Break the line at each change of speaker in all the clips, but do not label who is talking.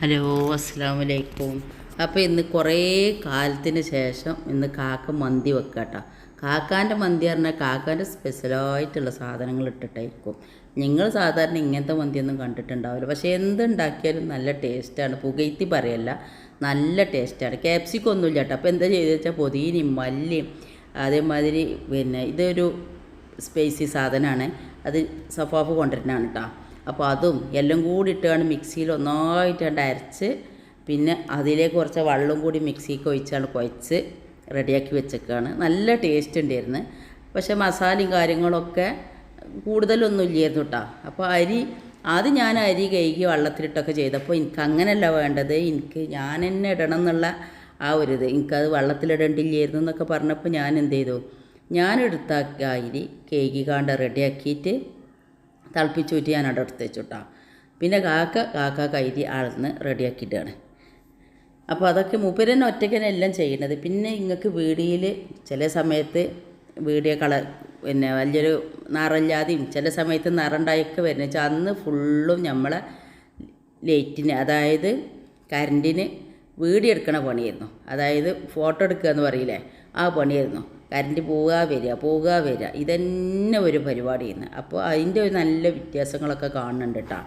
Hello അസ്സാം വലൈക്കും അപ്പോൾ ഇന്ന് കുറേ കാലത്തിന് ശേഷം ഇന്ന് കാക്ക മന്തി വെക്കാട്ടോ. കാക്കാന്റെ മന്തി പറഞ്ഞാൽ കാക്കാന്റെ സ്പെഷ്യലായിട്ടുള്ള സാധനങ്ങൾ ഇട്ടിട്ടായിരിക്കും നിങ്ങൾ സാധാരണ ഇങ്ങനത്തെ മന്തിയൊന്നും കണ്ടിട്ടുണ്ടാവില്ല. പക്ഷേ എന്തുണ്ടാക്കിയാലും നല്ല ടേസ്റ്റാണ് പുകയ്ത്തി പറയല്ല നല്ല ടേസ്റ്റാണ് ക്യാപ്സിക്കം ഒന്നുമില്ല കേട്ടോ. അപ്പോൾ എന്താ ചെയ്തെന്ന് വെച്ചാൽ പൊതിനയും മല്ലിയും അതേമാതിരി പിന്നെ ഇതൊരു സ്പൈസി സാധനമാണ് അത് സഫാഫ് കൊണ്ടുവരുന്നതാണ് കേട്ടോ. അപ്പോൾ അതും എല്ലാം കൂടി ഇട്ടാണ് മിക്സിയിൽ ഒന്നായിട്ട് അരച്ച് പിന്നെ അതിലേക്ക് കുറച്ച് വെള്ളം കൂടി മിക്സിക്ക് ഒഴിച്ചാണ് കുഴച്ച് റെഡിയാക്കി വെച്ചേക്കാണ്. നല്ല ടേസ്റ്റ് ഉണ്ടായിരുന്നു. പക്ഷേ മസാലയും കാര്യങ്ങളൊക്കെ കൂടുതലൊന്നും ഇല്ലായിരുന്നു കേട്ടോ അപ്പോൾ അരി ആദ്യം ഞാൻ അരി കഴുകി വെള്ളത്തിലിട്ടൊക്കെ ചെയ്തപ്പോൾ എനിക്ക് അങ്ങനെയല്ല വേണ്ടത്. എനിക്ക് ഞാൻ തന്നെ ഇടണം എന്നുള്ള ആ ഒരു ഇത്. എനിക്കത് വെള്ളത്തിലിടേണ്ടില്ലായിരുന്നു എന്നൊക്കെ പറഞ്ഞപ്പോൾ ഞാൻ എന്ത് ചെയ്തു? ഞാൻ എടുത്ത അരി കേകി കാണ്ട റെഡിയാക്കിയിട്ട് തിളപ്പിച്ചൂറ്റി ഞാൻ അവിടെ എടുത്ത് കേട്ടോ പിന്നെ കാക്ക കാക്ക ആളിൽ നിന്ന് റെഡിയാക്കിയിട്ടാണ് അപ്പോൾ അതൊക്കെ മൂപ്പരന്നെ ഒറ്റയ്ക്കന്നെ എല്ലാം ചെയ്യുന്നത് പിന്നെ ഇങ്ങൾക്ക് വീടിയിൽ ചില സമയത്ത് വീടിയ കളർ പിന്നെ വലിയൊരു നിറമില്ലാതെയും ചില സമയത്ത് നിറണ്ടായൊക്കെ വരുന്നത് വെച്ചാൽ അന്ന് ഫുള്ളും നമ്മളെ ലൈറ്റിന് അതായത് കറണ്ടിന് വീഡിയോ എടുക്കണ പണിയായിരുന്നു. അതായത് ഫോട്ടോ എടുക്കുക എന്ന് പറയില്ലേ ആ പണിയായിരുന്നു. കറണ്ട് പോവുക വരിക പോവുക വരിക. ഇതന്നെ ഒരു പരിപാടിയായിരുന്നു അപ്പോൾ അതിന്റെ ഒരു നല്ല വ്യത്യാസങ്ങളൊക്കെ കാണുന്നുണ്ട് കേട്ടോ.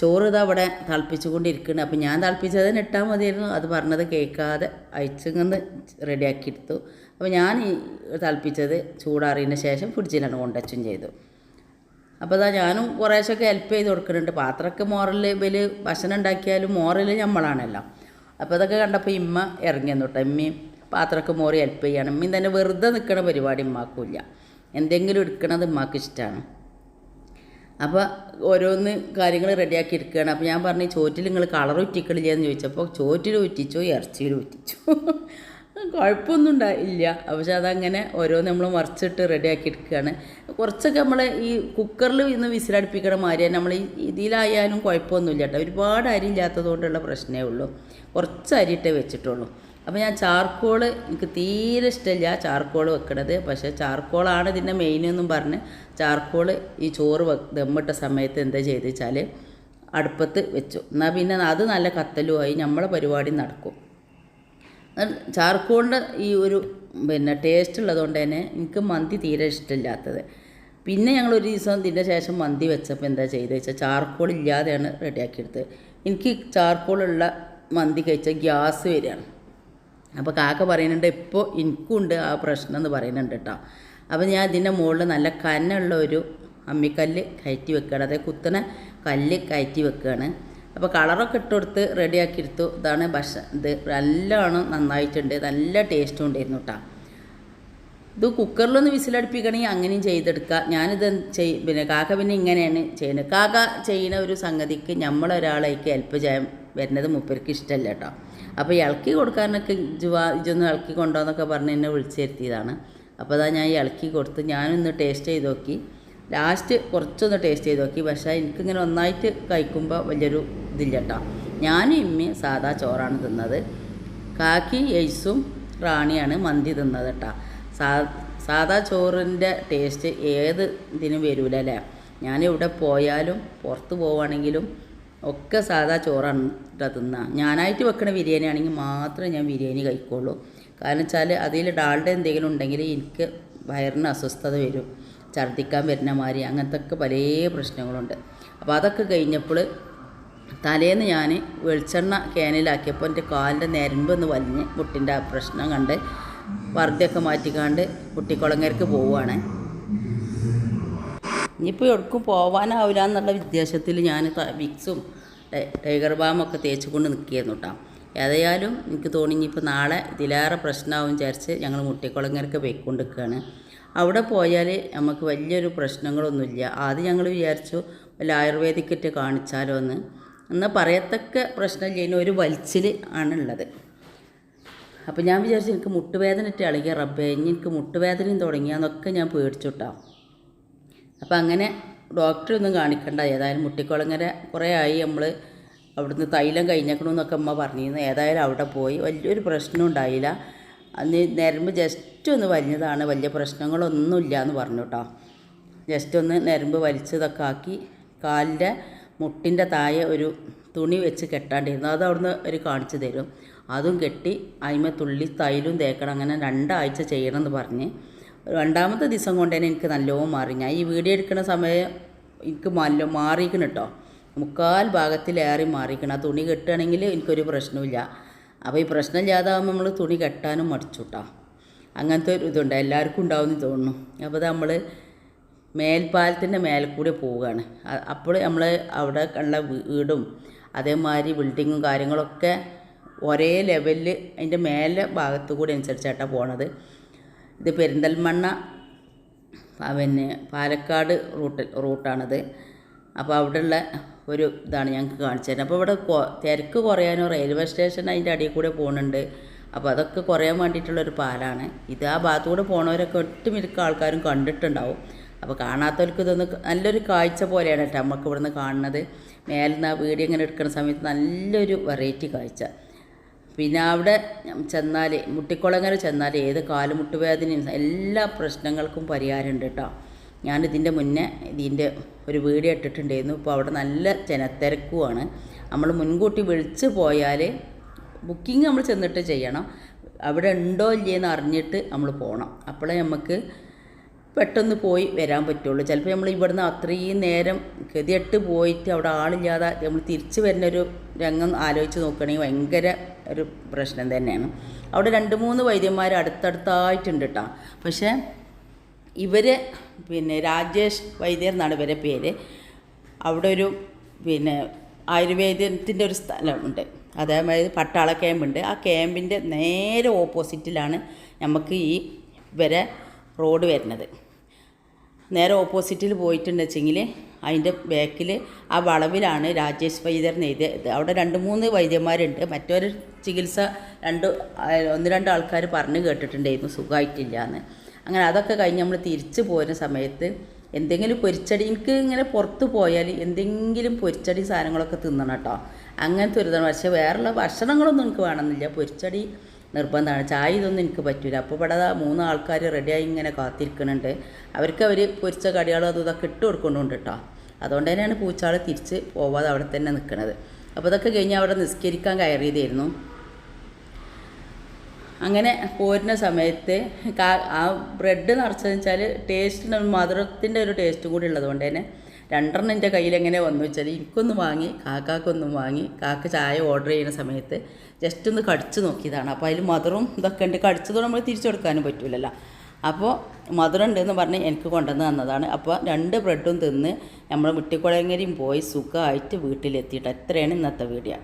ചോറ് ഇതാ അവിടെ തിളപ്പിച്ചുകൊണ്ടിരിക്കുന്നത് അപ്പോൾ ഞാൻ തിളപ്പിച്ചത് തന്നെ ഇട്ടാൽ മതിയായിരുന്നു. അത് പറഞ്ഞത് കേൾക്കാതെ അയച്ചിങ്ങന്ന് റെഡിയാക്കി എടുത്തു അപ്പോൾ ഞാൻ തിളപ്പിച്ചത് ചൂടാറിയതിന് ശേഷം ഫ്രിഡ്ജിലാണ് കൊണ്ടച്ചും ചെയ്തു. അപ്പോൾ അതാ ഞാനും കുറേശ്ശൊക്കെ ഹെൽപ്പ് ചെയ്ത് കൊടുക്കുന്നുണ്ട്. പാത്രമൊക്കെ മോറൽ ഇവർ ഭക്ഷണം ഉണ്ടാക്കിയാലും മോറൽ നമ്മളാണല്ലോ. അപ്പോൾ അതൊക്കെ കണ്ടപ്പോൾ ഇമ്മ ഇറങ്ങി കേട്ടോ. ഇമ്മയും പാത്രമൊക്കെ മോറി ഹെൽപ്പ് ചെയ്യണം. മീൻ തന്നെ വെറുതെ നിൽക്കണ പരിപാടി ഉമ്മാക്കില്ല എന്തെങ്കിലും എടുക്കണത് ഉമ്മാക്ക് ഇഷ്ടമാണ് അപ്പോൾ ഓരോന്ന് കാര്യങ്ങൾ റെഡിയാക്കി എടുക്കുകയാണ്. അപ്പോൾ ഞാൻ പറഞ്ഞു ചോറ്റിൽ നിങ്ങൾ കളർ ഉറ്റിക്കളില്ല എന്ന് ചോദിച്ചപ്പോൾ ചോറ്റിൽ ഉറ്റിച്ചു ഇറച്ചിയിൽ ഉറ്റിച്ചു. കുഴപ്പമൊന്നും ഉണ്ടായില്ല പക്ഷെ അതങ്ങനെ ഓരോന്ന് നമ്മൾ മറിച്ചിട്ട് റെഡിയാക്കി എടുക്കുകയാണ്. കുറച്ചൊക്കെ നമ്മൾ ഈ കുക്കറിൽ ഇന്ന് വിസിലടുപ്പിക്കണ മാതിരി നമ്മൾ ഇതിലായാലും കുഴപ്പമൊന്നുമില്ല കേട്ടോ. ഒരുപാട് അരി ഇല്ലാത്തതുകൊണ്ടുള്ള പ്രശ്നമേ ഉള്ളൂ. കുറച്ച് അരിയിട്ടേ വെച്ചിട്ടുള്ളൂ. അപ്പോൾ ഞാൻ ചാർക്കോൾ എനിക്ക് തീരെ ഇഷ്ടമില്ല ചാർക്കോൾ വെക്കണത്. പക്ഷേ ചാർക്കോളാണ് ഇതിന്റെ മെയിൻ എന്നും പറഞ്ഞ് ചാർക്കോൾ ഈ ചോറ് വെ ദമ്മിട്ട സമയത്ത് എന്താ ചെയ്ത് വെച്ചാൽ അടുപ്പത്ത് വെച്ചു. എന്നാൽ പിന്നെ അത് നല്ല കത്തലുമായി നമ്മളെ പരിപാടി നടക്കും. ചാർക്കോളിന്റെ ഈ ഒരു പിന്നെ ടേസ്റ്റ് ഉള്ളതുകൊണ്ട് തന്നെ എനിക്ക് മന്തി തീരെ ഇഷ്ടമില്ലാത്തത്. പിന്നെ ഞങ്ങൾ ഒരു ദിവസം ഇതിന്റെ ശേഷം മന്തി വെച്ചപ്പോൾ എന്താ ചെയ്തത് വെച്ചാൽ ചാർക്കോൾ ഇല്ലാതെയാണ് റെഡിയാക്കിയെടുത്തത് എനിക്ക് ചാർക്കോളുള്ള മന്തി കഴിച്ചാൽ ഗ്യാസ് വരികയാണ്. അപ്പോൾ കാക്ക പറയുന്നുണ്ട് ഇപ്പോൾ എനിക്കുണ്ട് ആ പ്രശ്നം എന്ന് പറയുന്നുണ്ട് കേട്ടോ അപ്പോൾ ഞാൻ ഇതിന്റെ മുകളിൽ നല്ല കനുള്ള ഒരു അമ്മിക്കല്ല് കയറ്റി വെക്കുകയാണ് അതായത് കുത്തണ കല്ല് കയറ്റി വെക്കുകയാണ് അപ്പോൾ കളറൊക്കെ ഇട്ട് കൊടുത്ത് റെഡിയാക്കി എടുത്തു. ഇതാണ് ഭക്ഷ ഇത് നല്ലോണം നന്നായിട്ടുണ്ട്. നല്ല ടേസ്റ്റും ഉണ്ടായിരുന്നു കേട്ടോ ഇത് കുക്കറിലൊന്ന് വിസിലടുപ്പിക്കണമെങ്കിൽ അങ്ങനെയും ചെയ്തെടുക്കുക ഞാനിത് ചെയ് പിന്നെ കാക്ക പിന്നെ ഇങ്ങനെയാണ് ചെയ്യുന്നത്. കാക്ക ചെയ്യുന്ന ഒരു സംഗതിക്ക് നമ്മളൊരാളേക്ക് ഹെൽപ്പ് ചെയ്യാൻ വരുന്നത് മൂപ്പർക്ക് ഇഷ്ടമല്ല കേട്ടോ. അപ്പോൾ ഇളക്കി കൊടുക്കാനൊക്കെ ജുവാ ഇജൊന്ന് ഇളക്കി കൊണ്ടോന്നൊക്കെ പറഞ്ഞ് എന്നെ വിളിച്ചു വരുത്തിയതാണ് അപ്പോൾ അതാ ഞാൻ ഇളക്കി കൊടുത്ത് ഞാനൊന്ന് ടേസ്റ്റ് ചെയ്ത് നോക്കി. ലാസ്റ്റ് കുറച്ചൊന്ന് ടേസ്റ്റ് ചെയ്ത് നോക്കി. പക്ഷേ എനിക്കിങ്ങനെ ഒന്നായിട്ട് കഴിക്കുമ്പോൾ വലിയൊരു ഇതില്ല കേട്ടോ. ഞാനും ഇമ്മയും സാധാ ചോറാണ് തിന്നത്. കാക്കി എയ്സും റാണിയാണ് മന്തി തിന്നത് കേട്ടോ. സാ സാധാ ചോറിന്റെ ടേസ്റ്റ് ഏത് ഇതിനും വരൂലല്ലേ ഞാൻ എവിടെ പോയാലും പുറത്ത് പോവുകയാണെങ്കിലും ഒക്കെ സാധാ ചോറാണ് തിന്നുക ഞാനായിട്ട് വെക്കണ ബിരിയാണി ആണെങ്കിൽ മാത്രമേ ഞാൻ ബിരിയാണി കഴിക്കുള്ളൂ. കാരണം വെച്ചാൽ അതിൽ ഡാളുടെ എന്തെങ്കിലും ഉണ്ടെങ്കിൽ എനിക്ക് വയറിന് അസ്വസ്ഥത വരും. ഛർദ്ദിക്കാൻ വരുന്ന മാതിരി അങ്ങനത്തെ ഒക്കെ പല പ്രശ്നങ്ങളുണ്ട്. അപ്പോൾ അതൊക്കെ കഴിഞ്ഞപ്പോൾ തലേന്ന് ഞാൻ വെളിച്ചെണ്ണ ക്യാനിലാക്കിയപ്പോൾ എന്റെ കാലിന്റെ ഞരമ്പൊന്ന് വലിഞ്ഞ് മുട്ടിന്റെ പ്രശ്നം കണ്ട് വർദ്ധയൊക്കെ മാറ്റിക്കാണ്ട് കുട്ടിക്കുളങ്ങരക്ക് പോവുകയാണ്. ഇനിയിപ്പോൾ എവിടേക്കും പോകാനാവില്ല എന്നുള്ള വിദ്യാഭ്യാസത്തിൽ ഞാൻ വിക്സും ടൈഗർ ബാമൊക്കെ തേച്ചുകൊണ്ട് നിൽക്കുകയായിരുന്നു കേട്ടോ. ഏതായാലും എനിക്ക് തോന്നി ഇനിയിപ്പോൾ നാളെ ഇതിലേറെ പ്രശ്നമാവും വിചാരിച്ച് ഞങ്ങൾ മുട്ടിക്കുളങ്ങരക്ക് പോയിക്കൊണ്ട് നിൽക്കുകയാണ് അവിടെ പോയാൽ നമുക്ക് വലിയൊരു പ്രശ്നങ്ങളൊന്നുമില്ല. ആദ്യം ഞങ്ങൾ വിചാരിച്ചു വല്ല ആയുർവേദിക്കിട്ട് കാണിച്ചാലോ എന്ന് എന്നാൽ പറയത്തക്ക പ്രശ്നമില്ല. ഇനി ഒരു വലിച്ചിൽ ആണുള്ളത്. അപ്പോൾ ഞാൻ വിചാരിച്ചു എനിക്ക് മുട്ടുവേദന ഇട്ട് ഇളകിയ റബ്ബേ എനിക്ക് മുട്ടുവേദനയും തുടങ്ങിയാന്നൊക്കെ ഞാൻ പേടിച്ചുട്ടാ അപ്പോൾ അങ്ങനെ ഡോക്ടറെ ഒന്നും കാണിക്കണ്ട. ഏതായാലും മുട്ടിക്കുളങ്ങര കുറേ ആയി നമ്മൾ അവിടുന്ന് തൈലം കഴിഞ്ഞേക്കണമെന്നൊക്കെ അമ്മ പറഞ്ഞിരുന്നു. ഏതായാലും അവിടെ പോയി. വലിയൊരു പ്രശ്നം ഉണ്ടായില്ല. അന്ന് നരമ്പ് ജസ്റ്റ് ഒന്ന് വലിഞ്ഞതാണ്. വലിയ പ്രശ്നങ്ങളൊന്നുമില്ല എന്ന് പറഞ്ഞു കേട്ടോ ജസ്റ്റ് ഒന്ന് നരമ്പ് വലിച്ചതൊക്കെ ആക്കി കാലിന്റെ മുട്ടിന്റെ താഴെ ഒരു തുണി വെച്ച് കെട്ടാണ്ടിരുന്നു. അത് അവിടുന്ന് ഒരു കാണിച്ചു തരും. അതും കെട്ടി അതിമ തുള്ളി തൈലും തേക്കണം. അങ്ങനെ രണ്ടാഴ്ച ചെയ്യണമെന്ന് പറഞ്ഞ്. രണ്ടാമത്തെ ദിവസം കൊണ്ട് തന്നെ എനിക്ക് നല്ലോണം മാറി. ഞാൻ ഈ വീഡിയോ എടുക്കുന്ന സമയം എനിക്ക് നല്ല മാറിയിരിക്കണം കേട്ടോ. മുക്കാൽ ഭാഗത്തിലേറി മാറിയിരിക്കണം ആ തുണി കെട്ടുകയാണെങ്കിൽ എനിക്കൊരു പ്രശ്നമില്ല അപ്പോൾ ഈ പ്രശ്നം പ്രശ്നമില്ലാതാകുമ്പോൾ നമ്മൾ തുണി കെട്ടാനും മടിച്ചുട്ടാ അങ്ങനത്തെ ഒരു ഇതുണ്ട്. എല്ലാവർക്കും ഉണ്ടാവുമെന്ന് തോന്നുന്നു. അപ്പോൾ നമ്മൾ മേൽപ്പാലത്തിന്റെ മേലെ കൂടെ പോവുകയാണ്. അപ്പോൾ നമ്മൾ അവിടെ ഉള്ള വീടും അതേമാതിരി ബിൽഡിങ്ങും കാര്യങ്ങളൊക്കെ ഒരേ ലെവലിൽ അതിന്റെ മേലെ ഭാഗത്തു കൂടി അനുസരിച്ചായിട്ടാണ് പോണത്. ഇത് പെരിന്തൽമണ്ണ പിന്നെ പാലക്കാട് റൂട്ട് റൂട്ടാണത്. അപ്പോൾ അവിടെയുള്ള ഒരു ഇതാണ് ഞങ്ങൾക്ക് കാണിച്ചു തരുന്നത്. അപ്പോൾ ഇവിടെ തിരക്ക് കുറയാനോ റെയിൽവേ സ്റ്റേഷൻ അതിന്റെ അടിയിൽ കൂടെ പോകുന്നുണ്ട്. അപ്പോൾ അതൊക്കെ കുറയാൻ വേണ്ടിയിട്ടുള്ളൊരു പാലാണ്. ഇത് ആ ഭാഗത്തുകൂടെ പോണവരൊക്കെ ഒട്ടുമിക്ക ആൾക്കാരും കണ്ടിട്ടുണ്ടാവും. അപ്പോൾ കാണാത്തവർക്ക് ഇതൊന്ന് നല്ലൊരു കാഴ്ച പോലെയാണ് കേട്ടോ നമുക്ക് ഇവിടുന്ന് കാണുന്നത്. മേലെ നിന്ന് ആ വീഡിയോ ഇങ്ങനെ എടുക്കുന്ന സമയത്ത് നല്ലൊരു വെറൈറ്റി കാഴ്ച. പിന്നെ അവിടെ ചെന്നാൽ മുട്ടിക്കുളങ്ങര ചെന്നാൽ ഏത് കാലുമുട്ടുവേദനയും എല്ലാ പ്രശ്നങ്ങൾക്കും പരിഹാരമുണ്ട് കേട്ടോ ഞാൻ ഇതിന്റെ മുന്നേ ഇതിന്റെ ഒരു വീഡിയോ ഇട്ടിട്ടുണ്ടായിരുന്നു. ഇപ്പോൾ അവിടെ നല്ല ജനത്തിരക്കുമാണ് നമ്മൾ മുൻകൂട്ടി വിളിച്ച് പോയാൽ ബുക്കിംഗ് നമ്മൾ ചെന്നിട്ട് ചെയ്യണം. അവിടെ ഉണ്ടോ ഇല്ലയെന്ന് അറിഞ്ഞിട്ട് നമ്മൾ പോകണം അപ്പോഴേ നമുക്ക് പെട്ടെന്ന് പോയി വരാൻ പറ്റുള്ളൂ. ചിലപ്പോൾ നമ്മൾ ഇവിടുന്ന് അത്രയും നേരം ഗതിയെട്ട് പോയിട്ട് അവിടെ ആളില്ലാതെ നമ്മൾ തിരിച്ച് വരുന്ന ഒരു രംഗം ആലോചിച്ച് നോക്കുകയാണെങ്കിൽ ഭയങ്കര ഒരു പ്രശ്നം തന്നെയാണ്. അവിടെ രണ്ട് മൂന്ന് വൈദ്യന്മാർ അടുത്തടുത്തായിട്ടുണ്ട് കേട്ടോ പക്ഷേ ഇവർ പിന്നെ രാജേഷ് വൈദ്യർ എന്നാണ് ഇവരെ പേര്. അവിടെ ഒരു പിന്നെ ആയുർവേദത്തിന്റെ ഒരു സ്ഥലമുണ്ട്. അതേമാതിരി പട്ടാള ക്യാമ്പുണ്ട്. ആ ക്യാമ്പിന്റെ നേരെ ഓപ്പോസിറ്റിലാണ് നമുക്ക് ഈ ഇവരെ റോഡ് വരുന്നത്. നേരെ ഓപ്പോസിറ്റിൽ പോയിട്ടുണ്ട് വെച്ചെങ്കിൽ അതിന്റെ ബാക്കിൽ ആ വളവിലാണ് രാജേഷ് വൈദ്യർ എഴുതിയത് അവിടെ രണ്ട് മൂന്ന് വൈദ്യന്മാരുണ്ട്. മറ്റൊരു ചികിത്സ രണ്ട് ഒന്ന് രണ്ട് ആൾക്കാർ പറഞ്ഞ് കേട്ടിട്ടുണ്ടായിരുന്നു സുഖമായിട്ടില്ല എന്ന് അങ്ങനെ അതൊക്കെ കഴിഞ്ഞ് നമ്മൾ തിരിച്ചു പോരുന്ന സമയത്ത് എന്തെങ്കിലും പൊരിച്ചടി എനിക്ക് ഇങ്ങനെ പുറത്ത് പോയാൽ എന്തെങ്കിലും പൊരിച്ചടി സാധനങ്ങളൊക്കെ തിന്നണം കേട്ടോ. അങ്ങനത്തെ ഒരു പക്ഷേ വേറെയുള്ള ഭക്ഷണങ്ങളൊന്നും എനിക്ക് വേണമെന്നില്ല. പൊരിച്ചടി നിർബന്ധമാണ്. ചായ ഇതൊന്നും എനിക്ക് പറ്റില്ല അപ്പോൾ ഇവിടെ മൂന്ന് ആൾക്കാർ റെഡിയായി ഇങ്ങനെ കാത്തിരിക്കുന്നുണ്ട് അവർക്ക് അവർ പൊരിച്ച കടികളും അതും ഇതൊക്കെ ഇട്ട് കൊടുക്കുന്നുണ്ട് കേട്ടോ അതുകൊണ്ട് തന്നെയാണ് പൂച്ചാൾ തിരിച്ച് പോവാതെ അവിടെ തന്നെ നിൽക്കുന്നത് അപ്പോൾ ഇതൊക്കെ കഴിഞ്ഞ് അവിടെ നിസ്കരിക്കാൻ കയറിയതായിരുന്നു. അങ്ങനെ പോരുന്ന സമയത്ത് ആ ബ്രെഡ് നിറച്ചതെന്ന് വെച്ചാൽ ടേസ്റ്റിന് മധുരത്തിന്റെ ഒരു ടേസ്റ്റ് കൂടി ഉള്ളതുകൊണ്ട് തന്നെ രണ്ടെണ്ണം എന്റെ കയ്യിൽ എങ്ങനെ വന്നു വെച്ചാൽ എനിക്കൊന്നും വാങ്ങി കാക്കാക്കൊന്നും വാങ്ങി കാക്ക ചായ ഓർഡർ ചെയ്യുന്ന സമയത്ത് ജസ്റ്റ് ഒന്ന് കടിച്ച് നോക്കിയതാണ്. അപ്പോൾ അതിൽ മധുരം ഇതൊക്കെ ഉണ്ട്. കടിച്ചതോടെ നമ്മൾ തിരിച്ചു കൊടുക്കാനും പറ്റില്ലല്ലോ അപ്പോൾ മധുരം ഉണ്ടെന്ന് പറഞ്ഞ് എനിക്ക് കൊണ്ടുവന്ന് തന്നതാണ്. അപ്പോൾ രണ്ട് ബ്രെഡും തിന്ന് നമ്മൾ മുട്ടിക്കുളങ്ങരയും പോയി സുഖമായിട്ട് വീട്ടിലെത്തിയിട്ട്. എത്രയാണ് ഇന്നത്തെ വീഡിയോ